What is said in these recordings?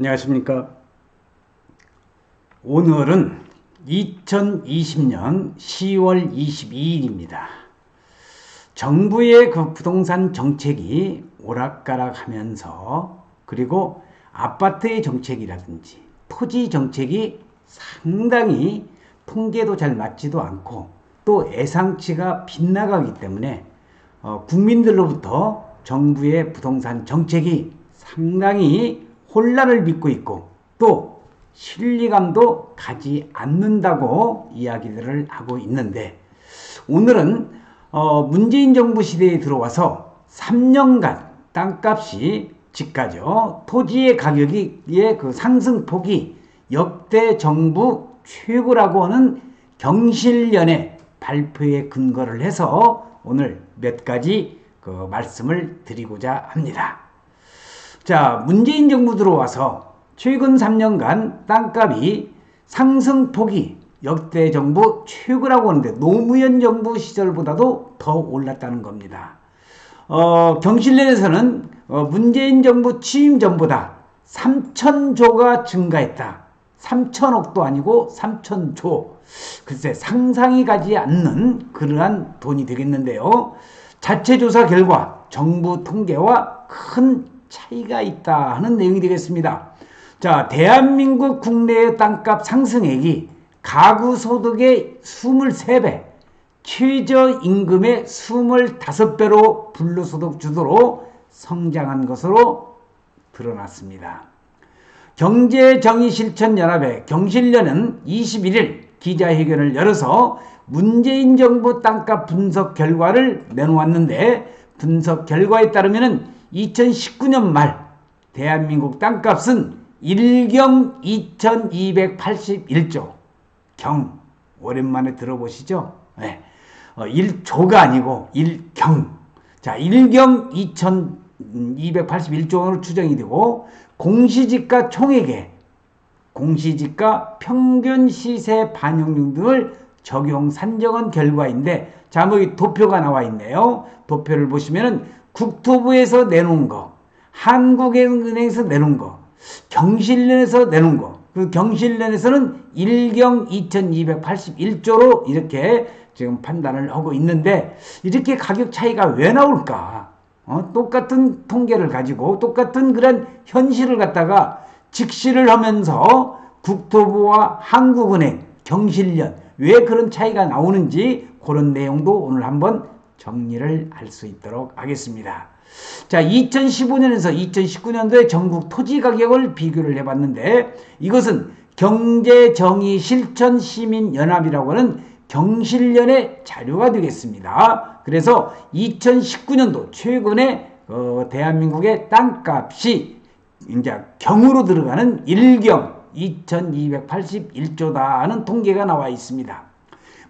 안녕하십니까. 오늘은 2020년 10월 22일입니다. 정부의 그 부동산 정책이 오락가락 하면서 그리고 아파트의 정책이라든지 토지 정책이 상당히 통계도 잘 맞지도 않고 또 예상치가 빗나가기 때문에 어, 국민들로부터 정부의 부동산 정책이 상당히 혼란을 빚고 있고 또 신뢰감도 가지 않는다고 이야기들을 하고 있는데 오늘은 어, 문재인 정부 시대에 들어와서 3년간 땅값이 집가죠. 토지의 가격이 그 상승폭이 역대 정부 최고라고 하는 경실련의 발표에 근거를 해서 오늘 몇 가지 그 말씀을 드리고자 합니다. 자, 문재인 정부 들어와서 최근 3년간 땅값이 상승폭이 역대 정부 최고라고 하는데 노무현 정부 시절보다도 더 올랐다는 겁니다. 어, 경실련에서는 어, 문재인 정부 취임 전보다 3천조가 증가했다. 3천억도 아니고 3천조. 글쎄 상상이 가지 않는 그러한 돈이 되겠는데요. 자체 조사 결과 정부 통계와 큰 차이가 있다 하는 내용이 되겠습니다. 자, 대한민국 국내의 땅값 상승액이 가구 소득의 23배, 최저임금의 25배로 불로소득 주도로 성장한 것으로 드러났습니다. 경제정의실천연합의 경실련은 21일 기자회견을 열어서 문재인 정부 땅값 분석 결과를 내놓았는데 분석 결과에 따르면 2019년 말 대한민국 땅값은 1경 2281조 경 오랜만에 들어보시죠? 네. 어, 1조가 아니고 1경 자 1경 2281조로 추정이 되고 공시지가 총액에 공시지가 평균 시세 반영률 등을 적용 산정한 결과인데 자, 뭐 도표가 나와 있네요. 도표를 보시면은 국토부에서 내놓은 거, 한국은행에서 내놓은 거, 경실련에서 내놓은 거, 그 경실련에서는 1경 2281조로 이렇게 지금 판단을 하고 있는데 이렇게 가격 차이가 왜 나올까? 어? 똑같은 통계를 가지고 똑같은 그런 현실을 갖다가 직시를 하면서 국토부와 한국은행, 경실련 왜 그런 차이가 나오는지 그런 내용도 오늘 한번 정리를 할 수 있도록 하겠습니다. 자, 2015년에서 2019년도에 전국 토지 가격을 비교를 해봤는데 이것은 경제정의실천시민연합이라고 하는 경실련의 자료가 되겠습니다. 그래서 2019년도 최근에 어, 대한민국의 땅값이 이제 경으로 들어가는 1경 2281조다 하는 통계가 나와 있습니다.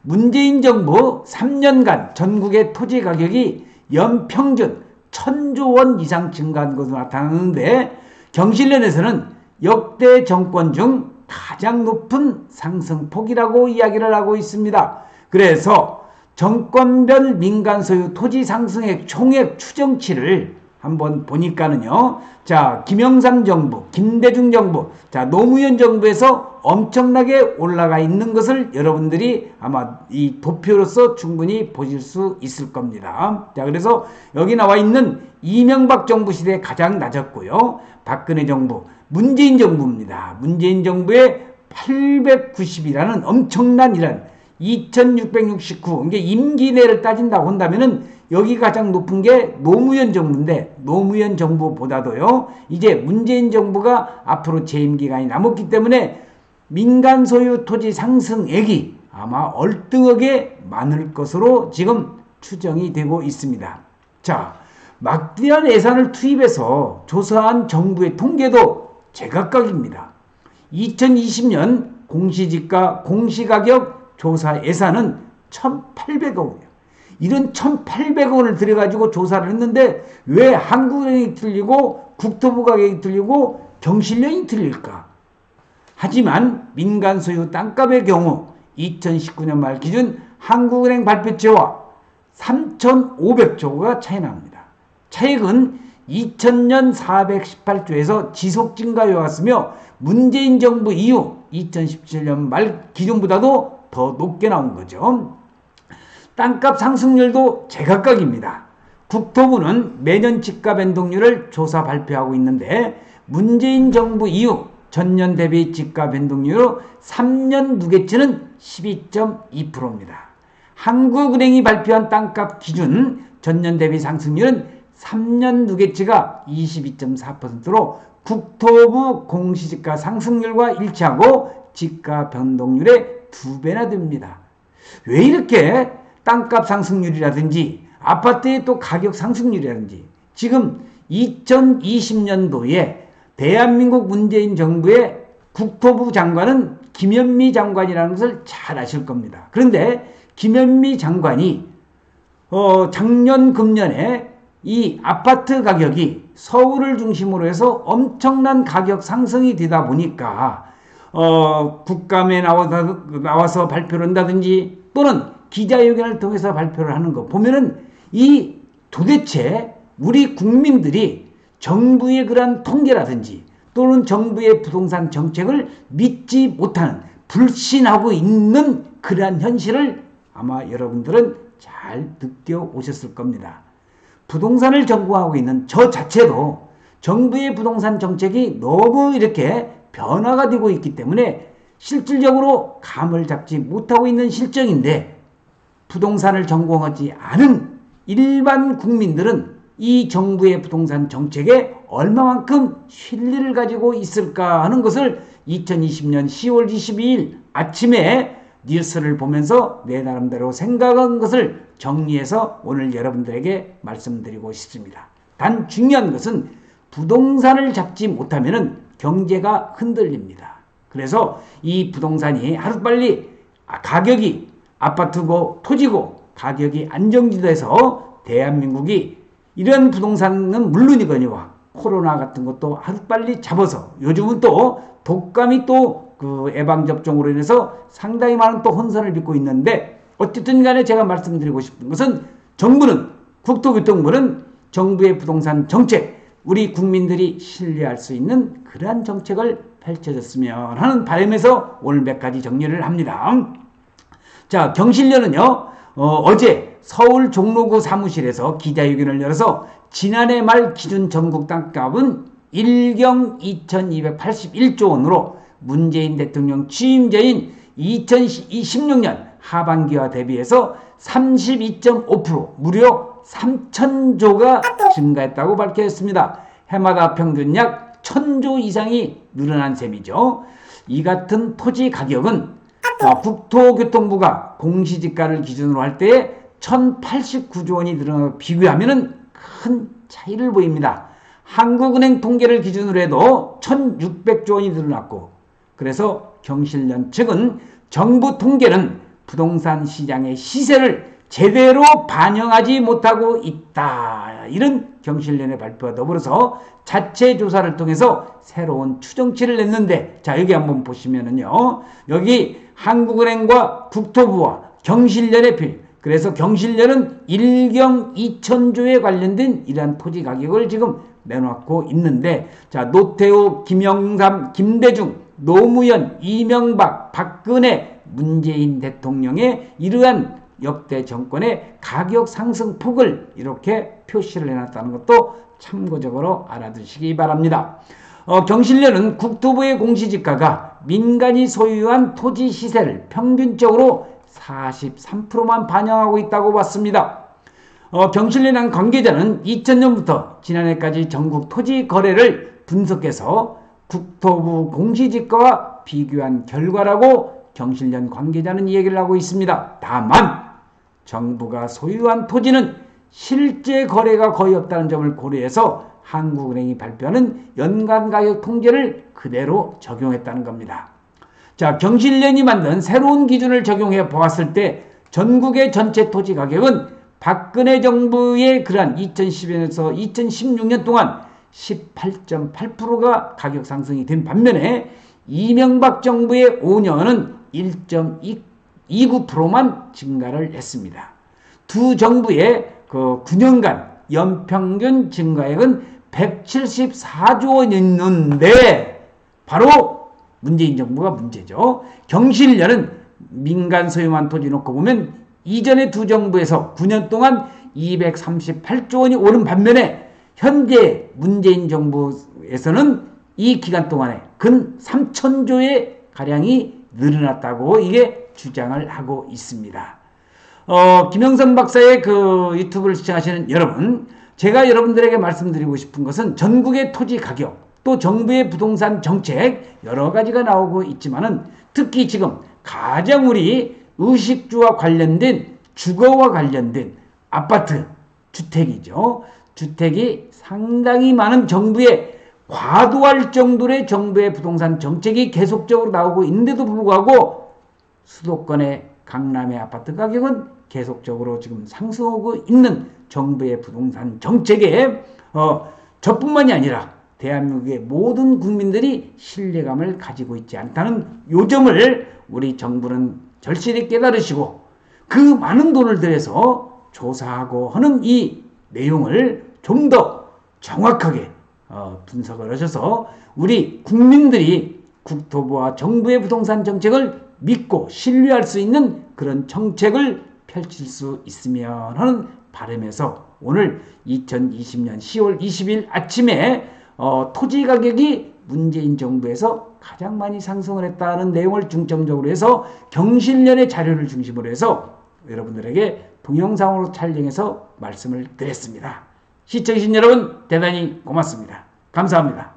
문재인 정부 3년간 전국의 토지 가격이 연평균 1000조 원 이상 증가한 것으로 나타나는데 경실련에서는 역대 정권 중 가장 높은 상승폭이라고 이야기를 하고 있습니다. 그래서 정권별 민간 소유 토지 상승액 총액 추정치를 한번 보니까는요. 자, 김영삼 정부, 김대중 정부, 자, 노무현 정부에서 엄청나게 올라가 있는 것을 여러분들이 아마 이 도표로서 충분히 보실 수 있을 겁니다. 자, 그래서 여기 나와 있는 이명박 정부 시대 가장 낮았고요. 박근혜 정부, 문재인 정부입니다. 문재인 정부의 890이라는 엄청난 이란 2669, 이게 임기 내를 따진다고 한다면은 여기 가장 높은 게 노무현 정부인데 노무현 정부보다도요. 이제 문재인 정부가 앞으로 재임 기간이 남았기 때문에 민간 소유 토지 상승액이 아마 얼등하게 많을 것으로 지금 추정이 되고 있습니다. 자, 막대한 예산을 투입해서 조사한 정부의 통계도 제각각입니다. 2020년 공시지가 공시가격 조사 예산은 1,800억이에요. 이런 1,800원을 들여가지고 조사를 했는데 왜 한국은행이 틀리고 국토부 가격이 틀리고 경실련이 틀릴까? 하지만 민간 소유 땅값의 경우 2019년 말 기준 한국은행 발표치와 3,500조가 차이 납니다. 차액은 2000년 418조에서 지속 증가해 왔으며 문재인 정부 이후 2017년 말 기준보다도 더 높게 나온 거죠. 땅값 상승률도 제각각입니다. 국토부는 매년 집값 변동률을 조사 발표하고 있는데 문재인 정부 이후 전년 대비 집값 변동률 3년 누계치는 12.2%입니다. 한국은행이 발표한 땅값 기준 전년 대비 상승률은 3년 누계치가 22.4%로 국토부 공시지가 상승률과 일치하고 지가 변동률의 두 배나 됩니다. 왜 이렇게 땅값 상승률이라든지 아파트의 또 가격 상승률이라든지 지금 2020년도에 대한민국 문재인 정부의 국토부 장관은 김현미 장관이라는 것을 잘 아실 겁니다. 그런데 김현미 장관이 어 작년 금년에 이 아파트 가격이 서울을 중심으로 해서 엄청난 가격 상승이 되다 보니까 어 국감에 나와서, 발표를 한다든지 또는 기자회견을 통해서 발표를 하는 거 보면은 이 도대체 우리 국민들이 정부의 그러한 통계라든지 또는 정부의 부동산 정책을 믿지 못하는 불신하고 있는 그러한 현실을 아마 여러분들은 잘 느껴오셨을 겁니다. 부동산을 전공하고 있는 저 자체도 정부의 부동산 정책이 너무 이렇게 변화가 되고 있기 때문에 실질적으로 감을 잡지 못하고 있는 실정인데 부동산을 전공하지 않은 일반 국민들은 이 정부의 부동산 정책에 얼마만큼 신뢰를 가지고 있을까 하는 것을 2020년 10월 22일 아침에 뉴스를 보면서 내 나름대로 생각한 것을 정리해서 오늘 여러분들에게 말씀드리고 싶습니다. 단 중요한 것은 부동산을 잡지 못하면 경제가 흔들립니다. 그래서 이 부동산이 하루빨리 가격이 아파트고 토지고 가격이 안정지돼서 대한민국이 이런 부동산은 물론이거니와 코로나 같은 것도 하루빨리 잡아서 요즘은 또 독감이 또 그 예방접종으로 인해서 상당히 많은 또 혼선을 빚고 있는데 어쨌든 간에 제가 말씀드리고 싶은 것은 정부는 국토교통부는 정부의 부동산 정책 우리 국민들이 신뢰할 수 있는 그러한 정책을 펼쳐졌으면 하는 바람에서 오늘 몇 가지 정리를 합니다. 자, 경실련은요, 어, 제 서울 종로구 사무실에서 기자회견을 열어서 지난해 말 기준 전국 땅값은 1경 2281조 원으로 문재인 대통령 취임제인 2026년 하반기와 대비해서 32.5% 무려 3천조가 증가했다고 밝혔습니다. 해마다 평균 약 1000조 이상이 늘어난 셈이죠. 이 같은 토지 가격은 국토교통부가 공시지가를 기준으로 할 때에 1089조 원이 늘어나 비교하면 큰 차이를 보입니다. 한국은행 통계를 기준으로 해도 1600조 원이 늘어났고 그래서 경실련 측은 정부 통계는 부동산 시장의 시세를 제대로 반영하지 못하고 있다. 이런 경실련의 발표와 더불어서 자체 조사를 통해서 새로운 추정치를 냈는데 자 여기 한번 보시면은요. 여기 한국은행과 국토부와 경실련의 필 그래서 경실련은 1경 2천조에 관련된 이러한 토지 가격을 지금 내놓고 있는데 자 노태우, 김영삼, 김대중, 노무현, 이명박, 박근혜, 문재인 대통령의 이러한 역대 정권의 가격 상승 폭을 이렇게 표시를 해놨다는 것도 참고적으로 알아두시기 바랍니다. 어, 경실련은 국토부의 공시지가가 민간이 소유한 토지 시세를 평균적으로 43%만 반영하고 있다고 봤습니다. 어, 경실련한 관계자는 2000년부터 지난해까지 전국 토지 거래를 분석해서 국토부 공시지가와 비교한 결과라고 경실련 관계자는 얘기를 하고 있습니다. 다만 정부가 소유한 토지는 실제 거래가 거의 없다는 점을 고려해서 한국은행이 발표하는 연간 가격 통계를 그대로 적용했다는 겁니다. 자, 경실련이 만든 새로운 기준을 적용해 보았을 때 전국의 전체 토지 가격은 박근혜 정부의 그러한 2010년에서 2016년 동안 18.8%가 가격 상승이 된 반면에 이명박 정부의 5년은 1.29%만 증가를 했습니다. 두 정부의 그 9년간 연평균 증가액은 174조 원이었는데 바로 문재인 정부가 문제죠. 경실련은 민간 소유만 토지 놓고 보면 이전의 두 정부에서 9년 동안 238조 원이 오른 반면에 현재 문재인 정부에서는 이 기간 동안에 근 3천조의 가량이 늘어났다고 이게 주장을 하고 있습니다. 어, 김영선 박사의 그 유튜브를 시청하시는 여러분, 제가 여러분들에게 말씀드리고 싶은 것은 전국의 토지 가격, 또 정부의 부동산 정책 여러 가지가 나오고 있지만은 특히 지금 가장 우리 의식주와 관련된 주거와 관련된 아파트, 주택이죠. 주택이 상당히 많은 정부의 과도할 정도의 정부의 부동산 정책이 계속적으로 나오고 있는데도 불구하고 수도권의 강남의 아파트 가격은 계속적으로 지금 상승하고 있는 정부의 부동산 정책에 어, 저뿐만이 아니라 대한민국의 모든 국민들이 신뢰감을 가지고 있지 않다는 요점을 우리 정부는 절실히 깨달으시고 그 많은 돈을 들여서 조사하고 하는 이 내용을 좀 더 정확하게 어, 분석을 하셔서 우리 국민들이 국토부와 정부의 부동산 정책을 믿고 신뢰할 수 있는 그런 정책을 펼칠 수 있으면 하는 바람에서 오늘 2020년 10월 20일 아침에 어, 토지 가격이 문재인 정부에서 가장 많이 상승을 했다는 내용을 중점적으로 해서 경실련의 자료를 중심으로 해서 여러분들에게 동영상으로 촬영해서 말씀을 드렸습니다. 시청해주신 여러분 대단히 고맙습니다. 감사합니다.